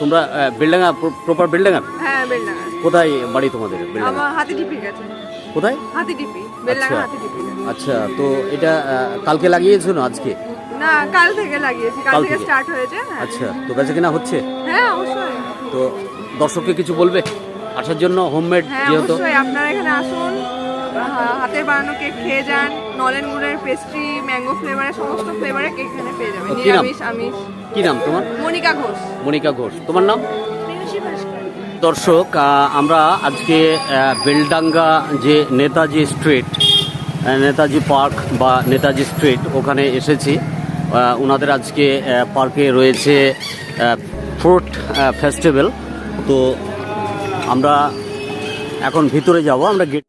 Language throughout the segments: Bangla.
তোমরা বেলডাঙ্গা প্রপার বেলডাঙ্গা? হ্যাঁ বেলডাঙ্গা। কোথায় বাড়ি তোমাদের বেলডাঙ্গা? আমার হাতি টিপি গেছে। কোথায়? হাতি টিপি বেলডাঙ্গা আচ্ছা। হাতি টিপি আচ্ছা তো এটা কালকে লাগিয়েছো না আজকে? না কাল থেকে লাগিয়েছি। কাল থেকে? স্টার্ট হয়েছে হ্যাঁ। আচ্ছা তো বেচা কিনা হচ্ছে? হ্যাঁ অবশ্যই। তো দর্শককে কিছু বলবে? আসার জন্য হোমমেড হ্যাঁ যেহেতু? অবশ্যই আপনারা এখানে আসুন। হাতে বানানো কেক খেয়ে যান। নলেন গুড়ের পেস্ট্রি ম্যাঙ্গো ফ্লেভারের সমস্ত ফ্লেভারের কেক এখানে পেয়ে যাবেন? নিরামিষ আমিষ। কি নাম তোমার? মনিকা ঘোষ। মনিকা ঘোষ। তোমার নাম? দর্শক আমরা আজকে বেলডাঙ্গা যে নেতাজি স্ট্রিট নেতাজি পার্ক বা নেতাজি স্ট্রিট ওখানে এসেছি। ওনাদের আজকে পার্কে রয়েছে ফ্রুট ফেস্টিভ্যাল। তো আমরা এখন ভিতরে যাব আমরা গেট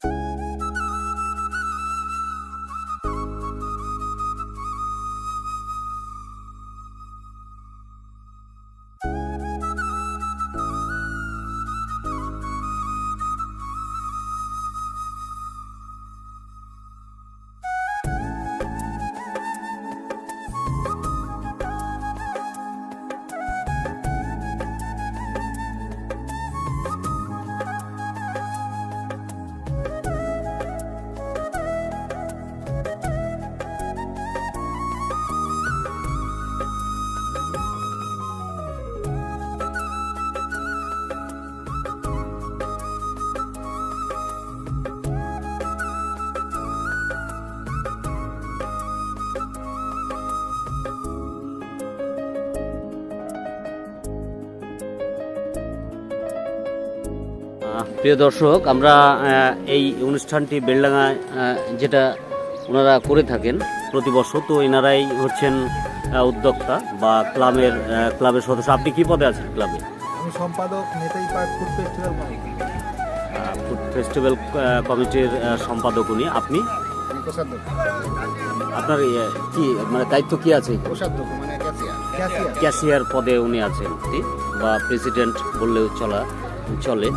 প্রিয় দর্শক আমরা এই অনুষ্ঠানটি বেলডাঙায় যেটা ওনারা করে থাকেন প্রতি বছর তো এনারাই হচ্ছেন উদ্যোক্তা বা ক্লাবের ক্লাবের সদস্য। আপনি কি পদে আছেন ক্লাবে? আমি সম্পাদক Netaji park food festival committee. Food festival কমিটির সম্পাদক উনি। আপনি? আপনার ইয়ে, কি মানে দায়িত্ব কি আছে? মানে ক্যাশিয়ার। পদে উনি আছেন? বা প্রেসিডেন্ট বললেও চলা চলে।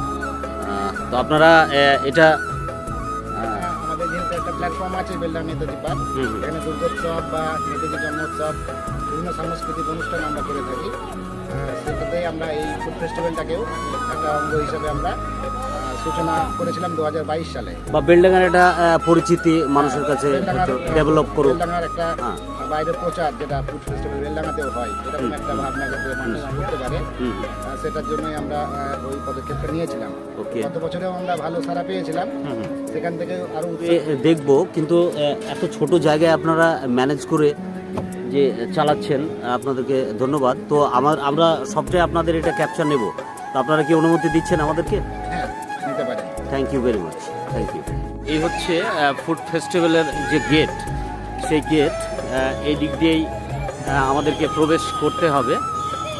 তো আপনারা এটা আহ, আমাদের যেহেতু একটা প্ল্যাটফর্ম আছে বেলডাং নেতাজি পার্ক। এখানে দুর্গোৎসব বা নেতাজি জন্মোৎসব বিভিন্ন সাংস্কৃতিক অনুষ্ঠান আমরা করে থাকি সেক্ষেত্রে আমরা এই ফুড ফেস্টিভ্যালটাকেও একটা অঙ্গ হিসাবে আমরা সূচনা করেছিলাম দু হাজার বাইশ সালে। বা বিল্ডিংয়ের একটা পরিচিতি মানুষের কাছে ডেভেলপ করুক। বেলডাঙার একটা হ্যাঁ। বাইরে প্রচার যেটা ফুড ফেস্টিভ্যাল বেলডাঙাতেও হয় এরকম একটা ভাবনা যাতে মানুষ করতে পারে সেটার জন্যই আমরা ওই পদক্ষেপটা নিয়েছিলাম। গত বছরেও আমরা ভালো সারা পেয়েছিলাম। সেখান থেকে আরও দেখব কিন্তু এত ছোট জায়গায় আপনারা ম্যানেজ করে যে চালাচ্ছেন আপনাদেরকে ধন্যবাদ। তো আমার আমরা সবটাই আপনাদের এটা ক্যাপচার নেব। তো আপনারা কি অনুমতি দিচ্ছেন আমাদেরকে? Thank you very much thank you এই হচ্ছে ফুড ফেস্টিভ্যালের যে গেট সেই গেট এই দিক দিয়েই আমাদেরকে প্রবেশ করতে হবে।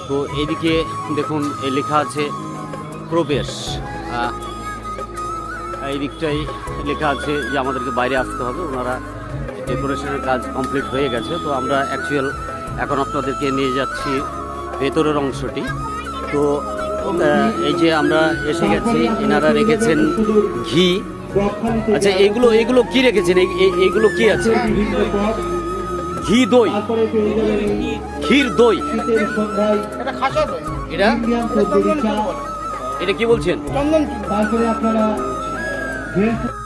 তো এইদিকে দেখুন লেখা আছে, প্রবেশ। এই দিকটাই লেখা আছে যে আমাদেরকে বাইরে আসতে হবে। ওনারা ডেকোরেশনের কাজ কমপ্লিট হয়ে গেছে। তো আমরা অ্যাকচুয়াল এখন আপনাদেরকে নিয়ে যাচ্ছি ভেতরের অংশটি। তো এই যে আমরা এসে গেছি এনারা রেখেছেন ঘি। আচ্ছা এগুলো এইগুলো কি রেখেছেন? এই- এই- এইগুলো কি আছে? ঘি দই। ক্ষীর দই। এটা এটা? এটা কি বলছেন?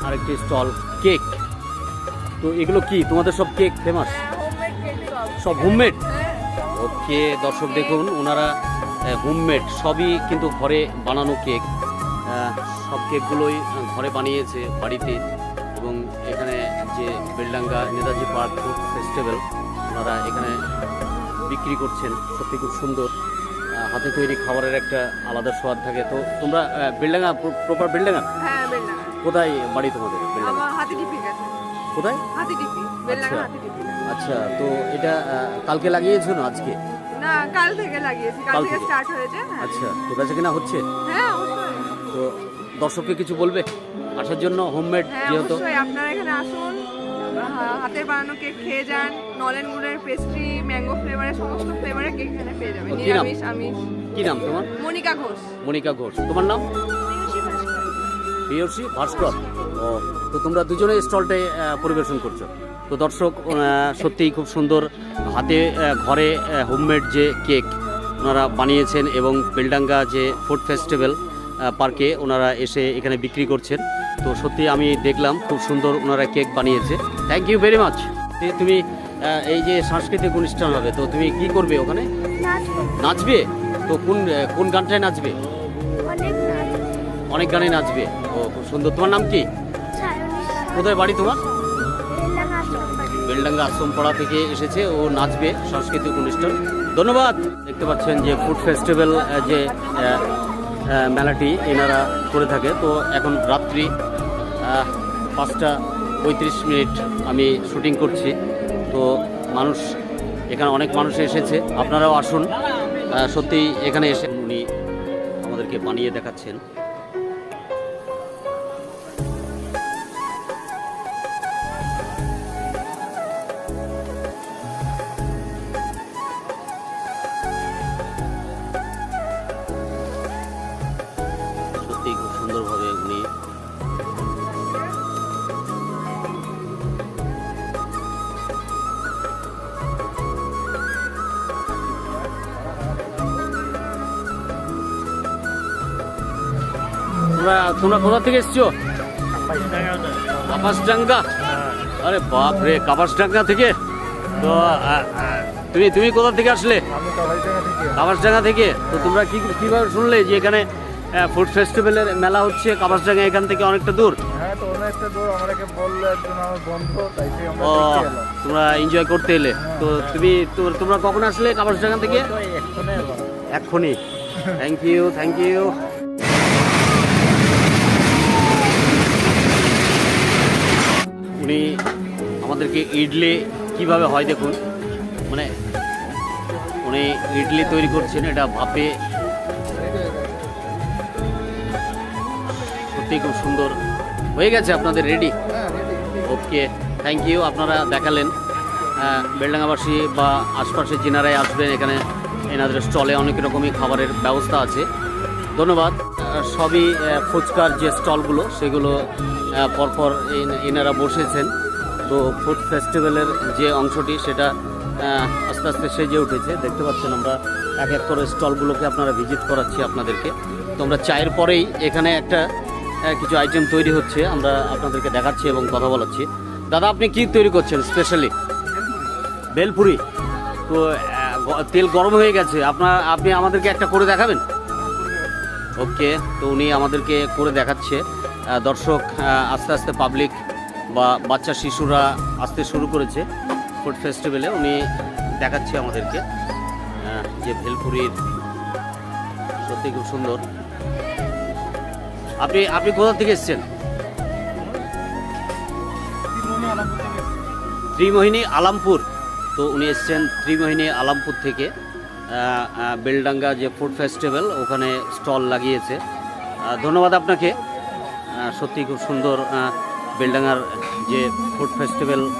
আরেকটি স্টল কেক। তো এগুলো কি? তোমাদের সব কেক ফেমাস সব। হোমমেড ওকে দর্শক দেখুন ওনারা হোমমেড সবই কিন্তু ঘরে বানানো কেক। সব কেকগুলোই ঘরে বানিয়েছে বাড়িতে এবং এখানে যে Beldanga Netaji park food festival ওনারা এখানে বিক্রি করছেন। সত্যি খুব সুন্দর। হাতে তৈরি খাবারের একটা আলাদা স্বাদ থাকে। তো তোমরা বেলডাঙ্গা প্রপার বেলডাঙ্গা? হ্যাঁ কোথায় বাড়ি তোমাদের বেলডাঙ্গা? কোথায়? বেলডাঙ্গা আচ্ছা। আচ্ছা তো এটা কালকে লাগিয়েছো না আজকে? কাল থেকে লাগিয়েছি কাল থেকে? স্টার্ট হয়েছে হ্যাঁ। আচ্ছা তো বেচা কিনা হচ্ছে? হ্যাঁ অবশ্যই। তো দর্শককে কিছু বলবে? আসার জন্য হোমমেড হ্যাঁ যেহেতু। আপনারা এখানে আসুন হাতের বানানো কেক খেয়ে যান নলেন গুড়ের পেস্ট্রি ম্যাঙ্গো ফ্লেভারের সমস্ত ফ্লেভারের কেক এখানে পেয়ে যাবেন? নিরামিষ আমিষ। কি নাম তোমার? মনিকা ঘোষ। মনিকা ঘোষ। তোমার নাম? প্রিয়সী ভাস্কর। ও তো তোমরা দুজনে স্টলটায় পরিবেশন করছ। তো দর্শক সত্যিই খুব সুন্দর হাতে ঘরে হোমমেড যে কেক ওনারা বানিয়েছেন এবং বেলডাঙ্গা যে ফুড ফেস্টিভ্যাল পার্কে ওনারা এসে এখানে বিক্রি করছেন। তো সত্যি আমি দেখলাম খুব সুন্দর ওনারা কেক বানিয়েছে। থ্যাংক ইউ ভেরি মাচ তুমি এই যে সাংস্কৃতিক অনুষ্ঠান হবে তো তুমি কি করবে ওখানে? নাচবে। তো কোন কোন গানটায় নাচবে? অনেক গানে নাচবে। ও খুব সুন্দর। তোমার নাম কি? কোথায় বাড়ি তোমার? বেলডাঙ্গা আশ্রমপাড়া থেকে এসেছে ও নাচবে সাংস্কৃতিক অনুষ্ঠান। ধন্যবাদ। দেখতে পাচ্ছেন যে ফুড ফেস্টিভ্যাল যে মেলাটি এনারা করে থাকে। তো এখন রাত্রি পাঁচটা পঁয়ত্রিশ মিনিট আমি শুটিং করছি। তো মানুষ, এখানে অনেক মানুষ এসেছে। আপনারাও আসুন। সত্যি এখানে এসে উনি আমাদেরকে বানিয়ে দেখাচ্ছেন। তোমরা তোমরা কোথা থেকে এসছো? কাপাসডাঙ্গা? আরে বাপ রে কাপাসডাঙ্গা থেকে? তো তুমি তুমি কোথা থেকে আসলে? কাপাসডাঙ্গা থেকে? তো তোমরা কি কীভাবে শুনলে যে এখানে ফুড ফেস্টিভ্যালের মেলা হচ্ছে? কাপাসডাঙ্গা এখান থেকে অনেকটা দূর? হ্যাঁ ও তোমরা এনজয় করতে এলে। তো তুমি তোমরা কখন আসলে কাপাসডাঙ্গা থেকে? এক্ষুনি থ্যাংক ইউ থ্যাংক ইউ উনি আমাদেরকে ইডলি কীভাবে হয় দেখুন। মানে উনি ইডলি তৈরি করছেন, এটা ভাপে। সত্যি খুব সুন্দর। হয়ে গেছে আপনাদের রেডি ওকে থ্যাংক ইউ আপনারা দেখালেন। বেলডাঙ্গাবাসী বা আশপাশে যেনারাই আসবেন এখানে, এনাদের স্টলে অনেক রকমই খাবারের ব্যবস্থা আছে। ধন্যবাদ। সবই ফুচকার যে স্টলগুলো, সেগুলো পরপর এন- এনারা বসেছেন। তো ফুড ফেস্টিভ্যালের যে অংশটি, সেটা আস্তে আস্তে সেজে উঠেছে। দেখতে পাচ্ছেন আমরা এক এক করে স্টলগুলোকে আপনারা ভিজিট করাচ্ছি আপনাদেরকে। তো আমরা চায়ের পরেই এখানে একটা কিছু আইটেম তৈরি হচ্ছে, আমরা আপনাদেরকে দেখাচ্ছি এবং কথা বলাচ্ছি। দাদা, আপনি কি তৈরি করছেন স্পেশালি বেলপুরি? তো তেল গরম হয়ে গেছে। আপনার আপনি আমাদেরকে একটা করে দেখাবেন? ওকে, তো উনি আমাদেরকে করে দেখাচ্ছে। দর্শক আস্তে আস্তে পাবলিক বা বাচ্চা শিশুরা আসতে শুরু করেছে ফুড ফেস্টিভ্যালে উনি দেখাচ্ছে আমাদেরকে যে ভেলপুরির সত্যি খুব সুন্দর। আপনি আপনি কোথা থেকে এসেছেন? ত্রিমোহিনী আলামপুর। তো উনি এসছেন ত্রিমোহিনী আলামপুর থেকে। বেলডাঙ্গা যে ফুড ফেস্টিভ্যাল ওখানে স্টল লাগিয়েছে। ধন্যবাদ আপনাকে। সত্যি খুব সুন্দর বেলডাঙ্গার যে ফুড ফেস্টিভ্যাল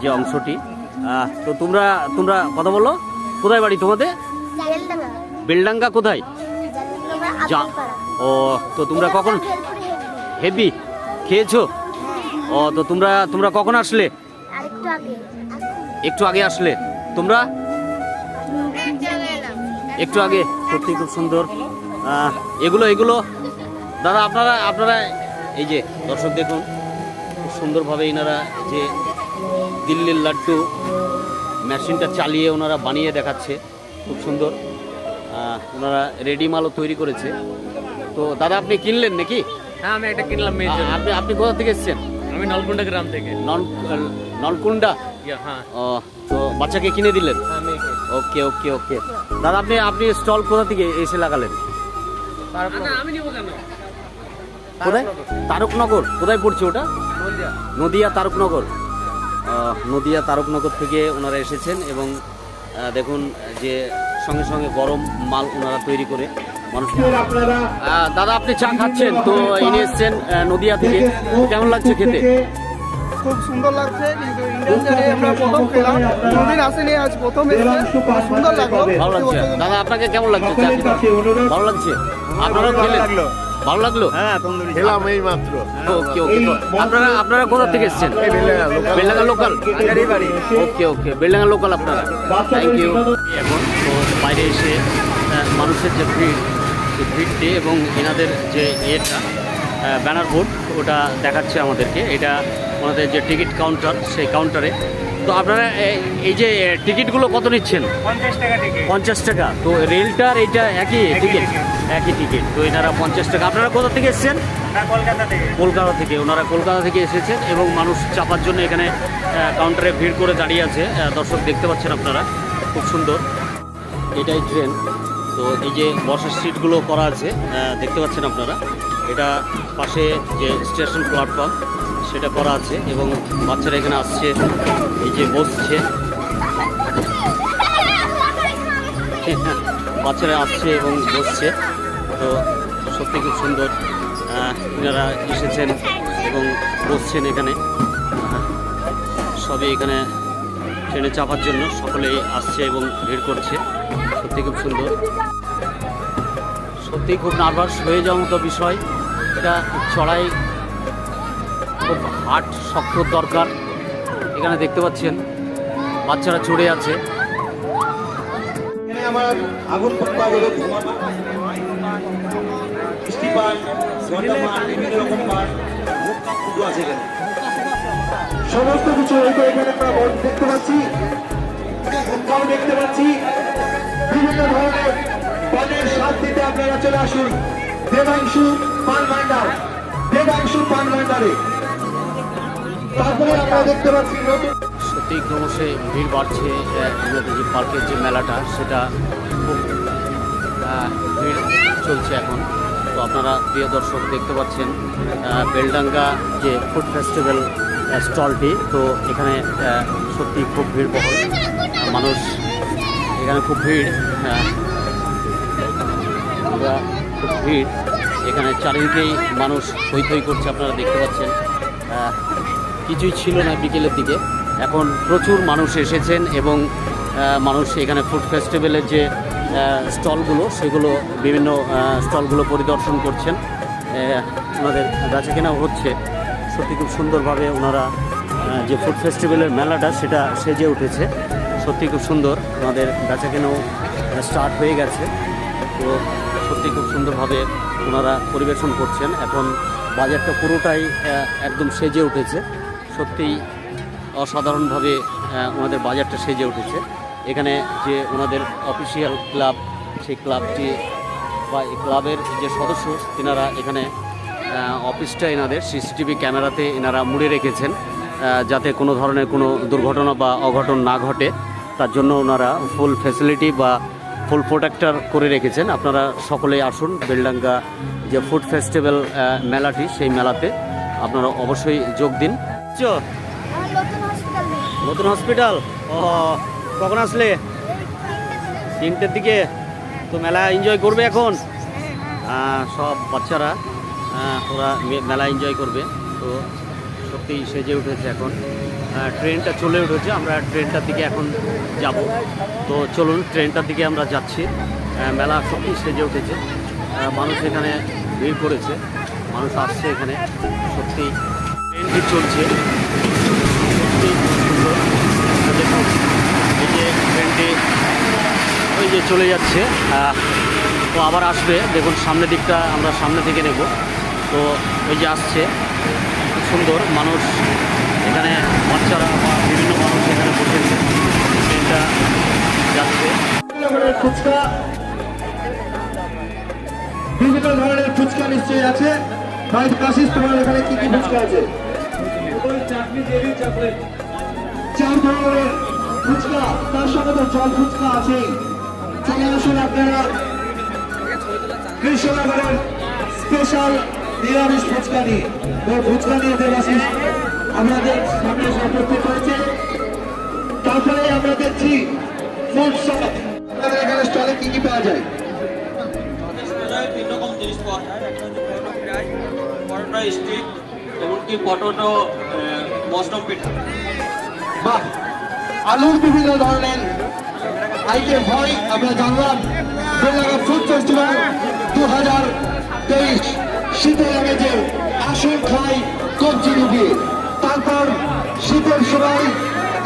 যে অংশটি। তো তোমরা তোমরা কথা বলো কোথায় বাড়ি তোমাদের? বেলডাঙ্গা কোথায়? যা- ও তো তোমরা কখন হেভি খেয়েছো? ও তো তোমরা তোমরা কখন আসলে? একটু আগে আসলে। তোমরা? একটু আগে। সত্যি খুব সুন্দর। এগুলো এগুলো? দাদা আপনারা আপনারা এই যে দর্শক দেখুন খুব সুন্দরভাবে এনারা যে দিল্লির লাড্ডু মেশিনটা চালিয়ে ওনারা বানিয়ে দেখাচ্ছে খুব সুন্দর। ওনারা রেডি মালও তৈরি করেছে। তো দাদা আপনি কিনলেন নাকি? হ্যাঁ আমি একটা কিনলাম আপনি আপনি কোথা থেকে এসেছেন? আমি নলকুন্ডা গ্রাম থেকে। নল নলকুন্ডা? হ্যাঁ। ও তো বাচ্চাকে কিনে দিলেন? হ্যাঁ ওকে ওকে ওকে। দাদা আপনি আপনি স্টল কোথা থেকে এসে লাগালেন? আমি নিবো কেন? কোথায়? তারকনগর। কোথায় পড়ছে ওটা? নদিয়া। তারকনগর। নদিয়া তারকনগর থেকে ওনারা এসেছেন এবং দেখুন যে সঙ্গে সঙ্গে গরম মাল ওনারা তৈরি করে মানুষ দাদা আপনি চা খাচ্ছেন? তো এনে এসছেন নদিয়া থেকে। কেমন লাগছে খেতে? খুব সুন্দর লাগছে কিন্তু ইন্ডিয়ান জারি আমরা প্রথম খেলাম। কোনদিন আসেনি আজ প্রথম এসেছে। সুন্দর লাগল। ভালো লাগছে। দাদা আপনাকে কেমন লাগছে ভালো লাগছে। আপনারাও খেলেন? ভালো লাগল? খেলাম এই মাত্র ওকে ওকে। আপনারা আপনারা কোথা থেকে এসেছেন? Beldanga local okay okay. Beldanga local আপনারা। থ্যাংক ইউ এখন তো বাইরে এসে মানুষের যে ভিড় সেই ভিড়টি এবং এনাদের যে এটা ব্যানার বোর্ড ওটা দেখাচ্ছে আমাদেরকে। এটা ওনাদের যে টিকিট কাউন্টার সেই কাউন্টারে তো আপনারা এই যে টিকিটগুলো কত নিচ্ছেন? পঞ্চাশ টাকা তো রেলটার এইটা একই টিকিট? একই টিকিট। তো এনারা পঞ্চাশ টাকা। আপনারা কোথা থেকে এসেছেন? কলকাতা থেকে ওনারা কলকাতা থেকে এসেছেন এবং মানুষ চাপার জন্য এখানে কাউন্টারে ভিড় করে দাঁড়িয়ে আছে। দর্শক দেখতে পাচ্ছেন আপনারা। খুব সুন্দর। এটাই ট্রেন। তো এই যে বসার সিটগুলো করা আছে দেখতে পাচ্ছেন আপনারা। এটা পাশে যে স্টেশন প্ল্যাটফর্ম সেটা করা আছে এবং বাচ্চারা এখানে আসছে, এই যে বসছে। বাচ্চারা আসছে এবং বসছে। তো সত্যি খুব সুন্দর এনারা এসেছেন এবং বসছেন এখানে। সবই এখানে ট্রেনে চাপার জন্য সকলেই আসছে এবং ভিড় করছে। সত্যি খুব সুন্দর। সত্যি খুব নার্ভাস হয়ে যাওয়ার মতো বিষয়। এটা চড়াই খুব হার্ট শক্ত দরকার। এখানে দেখতে পাচ্ছেন, বাচ্চারা চড়ে আছে। সমস্ত কিছু এখানে আমরা দেখতে পাচ্ছি, মুক্তাও দেখতে পাচ্ছি। বিভিন্ন ধরনের পানের স্বাদ দিতে আপনারা চলে আসুন। দেবাংশু পান ভান্ডার দেবাংশু পান ভান্ডারে সত্যি ক্রমশে ভিড় বাড়ছে যে পার্কের যে মেলাটা, সেটা খুব ভিড় চলছে এখন। তো আপনারা প্রিয় দর্শক দেখতে পাচ্ছেন বেলডাঙ্গা যে ফুড ফেস্টিভ্যাল স্টলটি, তো এখানে সত্যি খুব ভিড় বহল। মানুষ এখানে খুব ভিড় খুব ভিড়। এখানে চারিদিকেই মানুষ থই করছে, আপনারা দেখতে পাচ্ছেন। কিছুই ছিল না বিকেলের দিকে। এখন প্রচুর মানুষ এসেছেন এবং মানুষ এখানে ফুড ফেস্টিভ্যালের যে স্টলগুলো, সেগুলো বিভিন্ন স্টলগুলো পরিদর্শন করছেন। ওনাদের বেচা কেনাও হচ্ছে। সত্যি খুব সুন্দরভাবে ওনারা যে ফুড ফেস্টিভ্যালের মেলাটা, সেটা সেজে উঠেছে। সত্যি খুব সুন্দর। ওনাদের বেচা কেনাও স্টার্ট হয়ে গেছে। তো সত্যি খুব সুন্দরভাবে ওনারা পরিবেশন করছেন। এখন বাজারটা পুরোটাই একদম সেজে উঠেছে। সত্যিই অসাধারণভাবে ওনাদের বাজারটা সেজে উঠেছে। এখানে যে ওনাদের অফিসিয়াল ক্লাব সেই ক্লাবটি বা এই ক্লাবের যে সদস্য, তিনারা এখানে অফিসটা এনাদের সিসিটিভি ক্যামেরাতে এনারা মুড়ে রেখেছেন যাতে কোনো ধরনের কোনো দুর্ঘটনা বা অঘটন না ঘটে। তার জন্য ওনারা ফুল ফ্যাসিলিটি বা ফুল প্রোটেক্টার করে রেখেছেন। আপনারা সকলেই আসুন, বেলডাঙ্গা যে ফুড ফেস্টিভ্যাল মেলাটি, সেই মেলাতে আপনারা অবশ্যই যোগ দিন। চো, নতুন হসপিটাল ও কখন আসলে? তিনটের দিকে। তো মেলা এনজয় করবে এখন? সব বাচ্চারা ওরা মেলা এনজয় করবে। তো সত্যি সেজে উঠেছে এখন। ট্রেনটা চলে উঠেছে। আমরা ট্রেনটার দিকে এখন যাব। তো চলুন ট্রেনটার দিকে আমরা যাচ্ছি। মেলা সত্যি সেজে উঠেছে। মানুষ এখানে ভিড় করেছে। মানুষ আসছে এখানে। সত্যি ট্রেনটি চলছে। দেখুন এই যে ট্রেনটি ওই যে চলে যাচ্ছে তো আবার আসবে। দেখুন সামনের দিকটা আমরা সামনে থেকে নেব। তো ওই যে আসছে, খুব সুন্দর মানুষ। এখানে বাচ্চারা বা বিভিন্ন মানুষ এখানে বসেছে ট্রেনটা যাচ্ছে। ফুচকা। বিভিন্ন ধরনের ফুচকা নিশ্চয়ই আছে। কাশিস, তোমার এখানে কি কি ফুচকা আছে? চার ধরনের ফুচকা তার সঙ্গে তো জল ফুচকা আছে চলে আসুন আপনারা কৃষ্ণনগরের স্পেশাল নিরামিষ ফুচকা নিয়ে। ফুচকা নিয়ে দেবাশিস আমাদের সামনে উপস্থিত হয়েছে। তারপরে আমরা দেখছি ফুড শপ আপনাদের এখানে স্টলে কি কি পাওয়া যায়? তিন রকম জিনিস পাওয়া যায়। একটা হচ্ছে পরোটা ফ্রাই পরোটা স্টিক এমনকি পটোটো মশরুম পিঠা। বাহ আলুর বিভিন্ন ধরনের আইটেম হয় আমরা জানলাম। বেলাগা ফুড ফেস্টিভ্যাল দু হাজার তেইশ। শীতের আগে যে আসন খাই কবজি রুগী তারপর শীতের সময়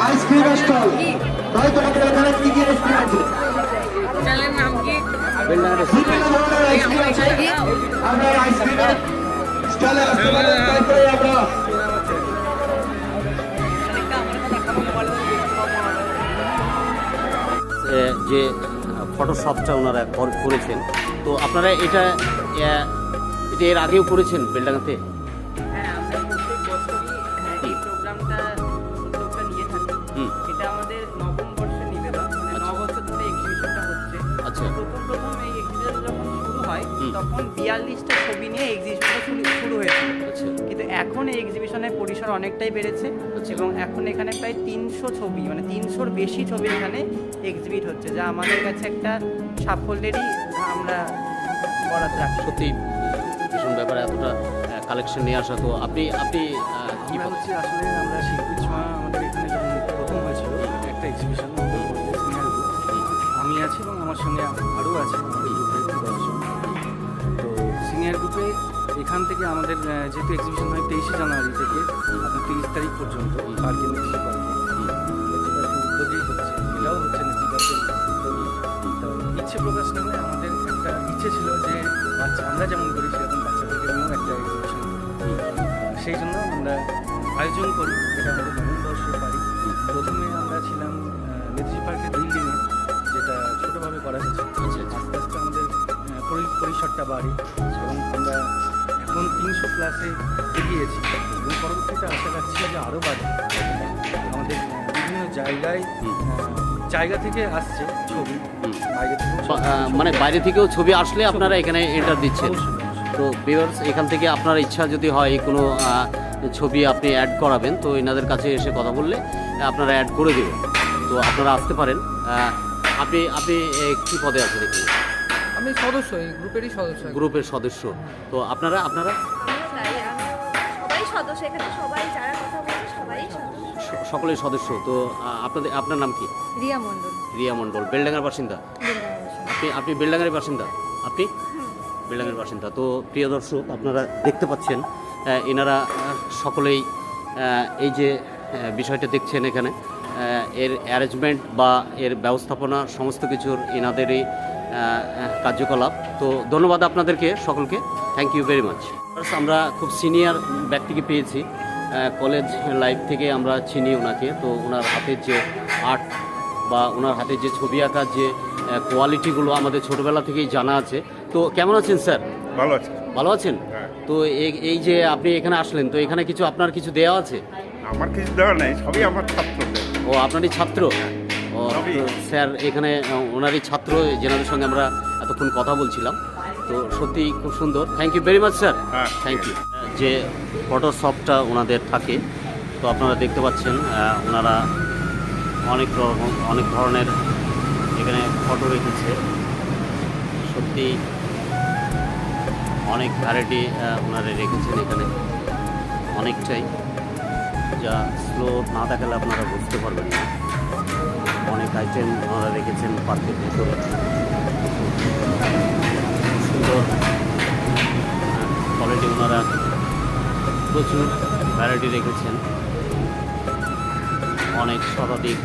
আইসক্রিম স্টল ভাই তোমাদের এখানে কি কি আইসক্রিম আছে? বিভিন্ন ধরনের আইসক্রিম আছে। আমরা আইসক্রিমের যে ফটোশপটা ওনারা কর- করেছেন তো আপনারা এটা এটা এর আগেও করেছেন বেলডাঙ্গাতে? তখন বিয়াল্লিশটা ছবি নিয়ে এক্সিবিশনটা শুরু শুরু হয়েছিল। আচ্ছা। কিন্তু এখন এই এক্সিবিশনের পরিসর অনেকটাই বেড়েছে। আচ্ছা। এবং এখন এখানে প্রায় তিনশো ছবি মানে তিনশোর বেশি ছবি এখানে এক্সিবিট হচ্ছে যা আমাদের কাছে একটা সাফল্যেরই আমরা বরাদ রাখি সত্যি ভীষণ ব্যাপারে এতটা কালেকশন নিয়ে আসা। তো আপনি আপনি কি আমরা হচ্ছে আসলে আমরা শিল্পীর ছোঁয়া আমাদের এখানে যখন প্রথম হয়েছিল একটা এক্সিবিশন আমি আছি এবং আমার সঙ্গে আরও আছে। সিনিয়র গ্রুপে এখান থেকে আমাদের যেহেতু এক্সিবিশন হয় তেইশে জানুয়ারি থেকে আপনার তিরিশ তারিখ পর্যন্ত পার্কে পার্কে হচ্ছে এটাও হচ্ছে নেত্রী ইচ্ছে প্রকাশ নামে আমাদের একটা ইচ্ছে ছিল যে বাচ্চা আমরা যেমন করি সেরকম বাচ্চাদেরকে নিয়েও একটা এক্সিবিশন সেই জন্য আমরা আয়োজন করি এটা আমাদের নবমবর্ষের পারি প্রথমে আমরা ছিলাম নেতাজি পার্কের বিল্ডিংয়ে যেটা ছোটোভাবে করা হয়েছে। আস্তে আস্তে আমাদের আহ, পরি- পরিসরটা বাড়ি এবং আমরা এখন তিনশো ক্লাসে এগিয়েছি। এবং পরবর্তীতে আশা রাখছি যে আরও বাড়ে আমাদের বিভিন্ন জায়গায় জায়গা থেকে আসছে ছবি। বাইরে মানে বাইরে থেকেও ছবি আসলে আপনারা এখানে এন্টার দিচ্ছেন। তো ভিউয়ার্স এখান থেকে আপনার ইচ্ছা যদি হয় কোনো ছবি আপনি অ্যাড করাবেন তো এনাদের কাছে এসে কথা বললে আপনারা অ্যাড করে দেবেন। তো আপনারা আসতে পারেন। আপনি আপনি কি পদে আছেন এখানে? আমি সদস্য এই গ্রুপেরই সদস্য গ্রুপের সদস্য। তো আপনারা আপনারা? আমরা সবাই সদস্য এখানে সবাই যারা কথা বলছে সবাই সকলেই সদস্য। তো আপনাদের আপনার নাম কি? রিয়া মণ্ডল। রিয়া মণ্ডল বেলডাঙ্গার বাসিন্দা? আপনি আপনি বেলডাঙ্গারের বাসিন্দা? আপনি? বেলডাঙ্গার বাসিন্দা। তো প্রিয় দর্শক আপনারা দেখতে পাচ্ছেন এনারা সকলেই এই যে বিষয়টা দেখছেন এখানে এর অ্যারেঞ্জমেন্ট বা এর ব্যবস্থাপনা সমস্ত কিছুর এনাদেরই কার্যকলাপ। তো ধন্যবাদ আপনাদেরকে সকলকে। থ্যাংক ইউ ভেরি মাচ আমরা খুব সিনিয়র ব্যক্তিকে পেয়েছি। কলেজ লাইফ থেকে আমরা চিনি ওনাকে। তো ওনার হাতের যে আর্ট বা ওনার হাতে যে ছবি আঁকার যে কোয়ালিটিগুলো আমাদের ছোটবেলা থেকেই জানা আছে। তো কেমন আছেন স্যার ভালো আছে। ভালো আছেন? তো এই- এই যে আপনি এখানে আসলেন তো এখানে কিছু আপনার কিছু দেওয়া আছে? আমার কিছু দেওয়া নেই সবই আমার ছাত্র ও আপনারই ছাত্র। তো স্যার এখানে ওনারই ছাত্র যেনাদের সঙ্গে আমরা এতক্ষণ কথা বলছিলাম। তো সত্যি খুব সুন্দর। Thank you very much sir thank you যে ফটোশপটা ওনাদের থাকে তো আপনারা দেখতে পাচ্ছেন ওনারা অনেক রকম অনেক ধরনের এখানে ফটো রেখেছে। সত্যি অনেক ভ্যারাইটি ওনারা রেখেছেন এখানে। অনেকটাই। যা স্লো না দেখালে আপনারা বুঝতে পারবেন না। আইটেম ওনারা রেখেছেন পার্কের ভিতরে সুন্দর কোয়ালিটি ওনারা প্রচুর ভ্যারাইটি রেখেছেন। অনেক শতাধিক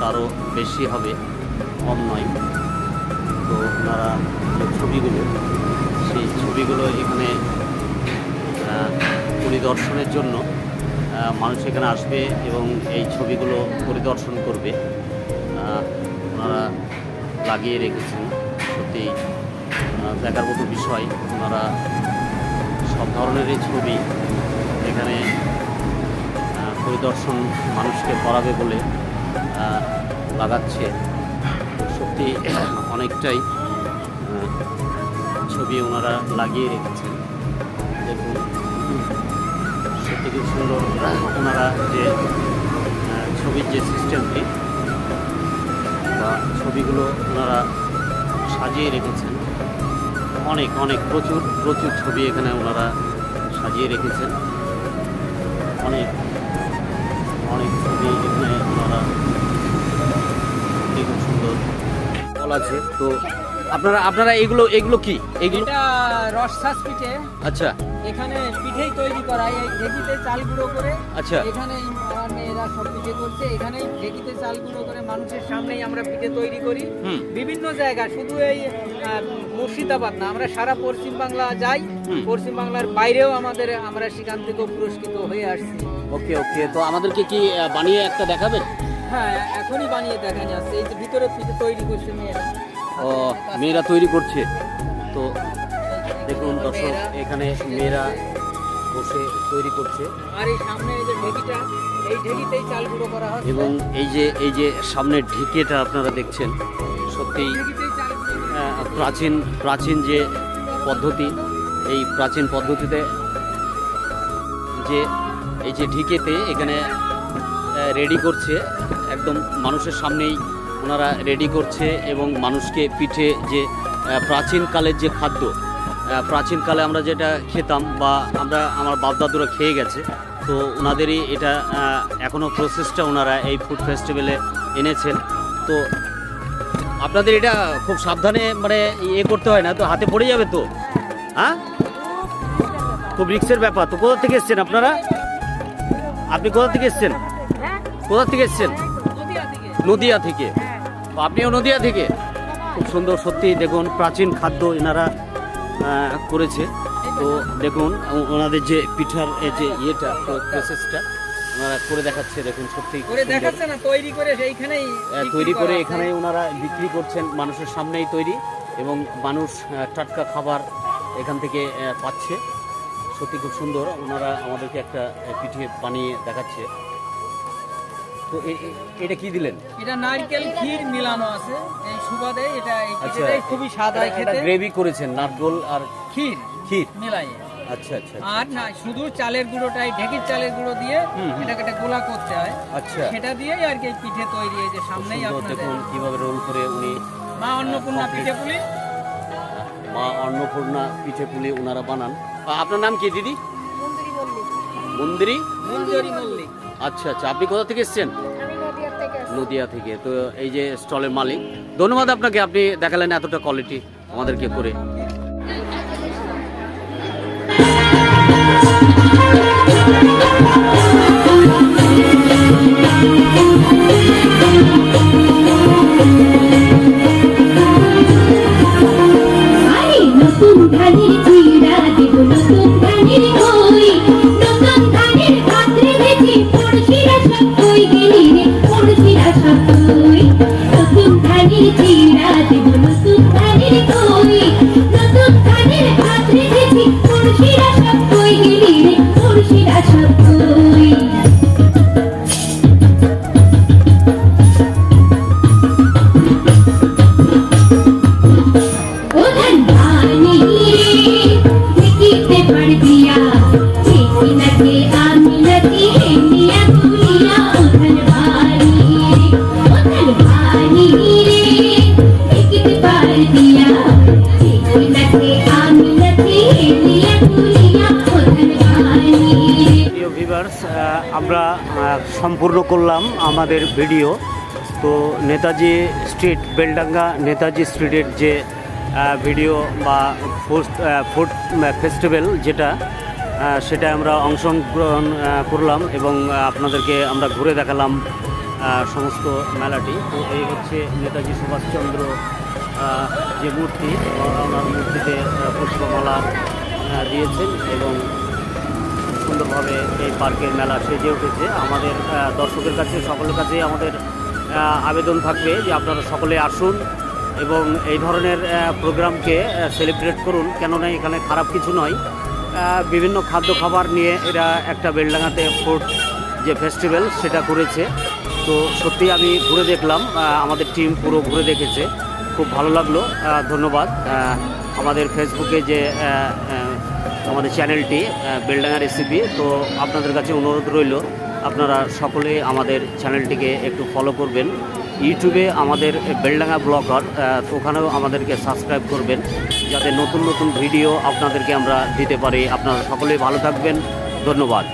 তারও বেশি হবে, কম নয়। তো ওনারা যে ছবিগুলো, সেই ছবিগুলো এখানে পরিদর্শনের জন্য মানুষ এখানে আসবে এবং এই ছবিগুলো পরিদর্শন করবে। ওনারা লাগিয়ে রেখেছেন। সত্যি দেখার মতো বিষয়। ওনারা সব ধরনেরই ছবি এখানে পরিদর্শন মানুষকে করাবে বলে লাগাচ্ছে। সত্যি, অনেকটাই ছবি ওনারা লাগিয়ে রেখেছেন। দেখুন, সত্যি খুব সুন্দর ওনারা যে ছবির যে সিস্টেমটি বা ছবিগুলো ওনারা সাজিয়ে রেখেছেন অনেক অনেক প্রচুর প্রচুর ছবি এখানে ওনারা সাজিয়ে রেখেছেন। অনেক অনেক ছবি এখানে ওনারা খুব সুন্দর ফল আছে। তো আপনারা আপনারা এগুলো এগুলো কি? এগুলো এটা পিঠে। আচ্ছা। এখানে পিঠেই তৈরি করা এই ঢেকিতে চাল গুঁড়ো করে আচ্ছা। এখানে সব পিঠে করছে। এখানেই ঢেকিতে চাল গুঁড়ো করে মানুষের সামনেই আমরা পিঠে তৈরি করি। বিভিন্ন জায়গা শুধু এই মুর্শিদাবাদ না আমরা সারা পশ্চিম বাংলা যাই। পশ্চিম বাংলার বাইরেও আমাদের আমরা সেখান থেকেও পুরস্কৃত হয়ে আসছি। ওকে ওকে। তো আমাদেরকে কি বানিয়ে একটা দেখাবেন হ্যাঁ এখনই বানিয়ে দেখা যাচ্ছে। এই যে ভিতরে পিঠে তৈরি করছে মেয়েরা। ও মেয়েরা তৈরি করছে। তো দেখুন দর্শক এখানে মেয়েরা বসে তৈরি করছে। আর এই সামনে এই যে ঢেকিটা এবং এই যে এই যে সামনের ঢিকেটা আপনারা দেখছেন, সত্যিই প্রাচীন প্রাচীন যে পদ্ধতি, এই প্রাচীন পদ্ধতিতে যে, এই যে ঢিকেতে এখানে রেডি করছে, একদম মানুষের সামনেই ওনারা রেডি করছে এবং মানুষকে পিঠে যে প্রাচীনকালের যে খাদ্য প্রাচীনকালে আমরা যেটা খেতাম বা আমরা, আমার বাপদাদুরা খেয়ে গেছে তো ওনাদেরই এটা এখনও প্রসেসটা ওনারা এই ফুড ফেস্টিভ্যালে এনেছেন। তো আপনাদের এটা খুব সাবধানে মানে ইয়ে করতে হয় না, তো হাতে পড়ে যাবে তো? হ্যাঁ? খুব রিক্সের ব্যাপার। তো কোথা থেকে এসছেন আপনারা? আপনি কোথা থেকে এসছেন? কোথা থেকে এসছেন? নদিয়া থেকে। আপনিও নদিয়া থেকে? খুব সুন্দর সত্যি দেখুন, প্রাচীন খাদ্য এনারা করেছে। তো দেখুন ওনাদের যে পিঠার যে ইয়েটা প্রসেসটা ওনারা করে দেখাচ্ছে দেখুন সত্যি করে। দেখাচ্ছে না তৈরি করে সেইখানেই তৈরি করে করা হয়। এখানে ওনারা বিক্রি করছেন মানুষের সামনেই তৈরি এবং মানুষ টাটকা খাবার এখান থেকে পাচ্ছে। সত্যি খুব সুন্দর ওনারা আমাদেরকে একটা পিঠে বানিয়ে দেখাচ্ছে। তো এটা কি দিলেন? এটা নারকেল ক্ষীর মিলানো আছে এই সুবাদে। এটা এই আচ্ছা খুবই স্বাদ হয় খেতে। গ্রেভি করেছেন নারকোল আর ক্ষীর। ক্ষীর? মিলাই। আচ্ছা আচ্ছা আর না শুধু চালের গুঁড়োটাই ঢেকির চালের গুঁড়ো দিয়ে। এটাকে একটা গোলা করতে হয়। আচ্ছা। সেটা দিয়েই আর কি পিঠে তৈরি এই যে সামনেই আপনাদের। দেখুন কীভাবে রোল করে উনি মা অন্নপূর্ণা পিঠে পুলি মা অন্নপূর্ণা পিঠে পুলি ওনারা বানান আপনার নাম কি দিদি? মন্দিরি মল্লিক। মঞ্জুরি মল্লিক। আচ্ছা আচ্ছা আপনি কোথা থেকে এসছেন? নদিয়া থেকে। তো এই যে স্টলের মালিক ধন্যবাদ আপনাকে আপনি দেখালেন এতটা কোয়ালিটি আমাদেরকে করে। আমরা সম্পূর্ণ করলাম আমাদের ভিডিও তো নেতাজি স্ট্রিট বেলডাঙ্গা নেতাজি স্ট্রিটের যে ভিডিও বা ফুড ফুড ফেস্টিভ্যাল যেটা সেটা আমরা অংশগ্রহণ করলাম এবং আপনাদেরকে আমরা ঘুরে দেখালাম সমস্ত মেলাটি। তো এই হচ্ছে নেতাজি সুভাষচন্দ্র যে মূর্তি, ওনার মূর্তিতে পুষ্পমালা দিয়েছেন এবং সুন্দরভাবে এই পার্কের মেলা সেজে উঠেছে। আমাদের দর্শকের কাছে, সকলের কাছে আমাদের আবেদন থাকবে যে আপনারা সকলে আসুন এবং এই ধরনের প্রোগ্রামকে সেলিব্রেট করুন। কেননা এখানে খারাপ কিছু নয়। বিভিন্ন খাদ্য খাবার নিয়ে এরা একটা বেলডাঙাতে ফুড যে ফেস্টিভ্যাল সেটা করেছে। তো সত্যি আমি ঘুরে দেখলাম আমাদের টিম পুরো ঘুরে দেখেছে। খুব ভালো লাগল ধন্যবাদ। আমাদের ফেসবুকে যে আমাদের চ্যানেলটি আহ, বেলডাঙ্গা রেসিপি তো আপনাদের কাছে অনুরোধ রইল আপনারা সকলে আমাদের চ্যানেলটিকে একটু ফলো করবেন। ইউটিউবে আমাদের বেলডাঙ্গা ব্লগার ওখানেও আমাদেরকে সাবস্ক্রাইব করবেন, যাতে নতুন নতুন ভিডিও আপনাদেরকে আমরা দিতে পারি। আপনারা সকলেই ভালো থাকবেন। ধন্যবাদ।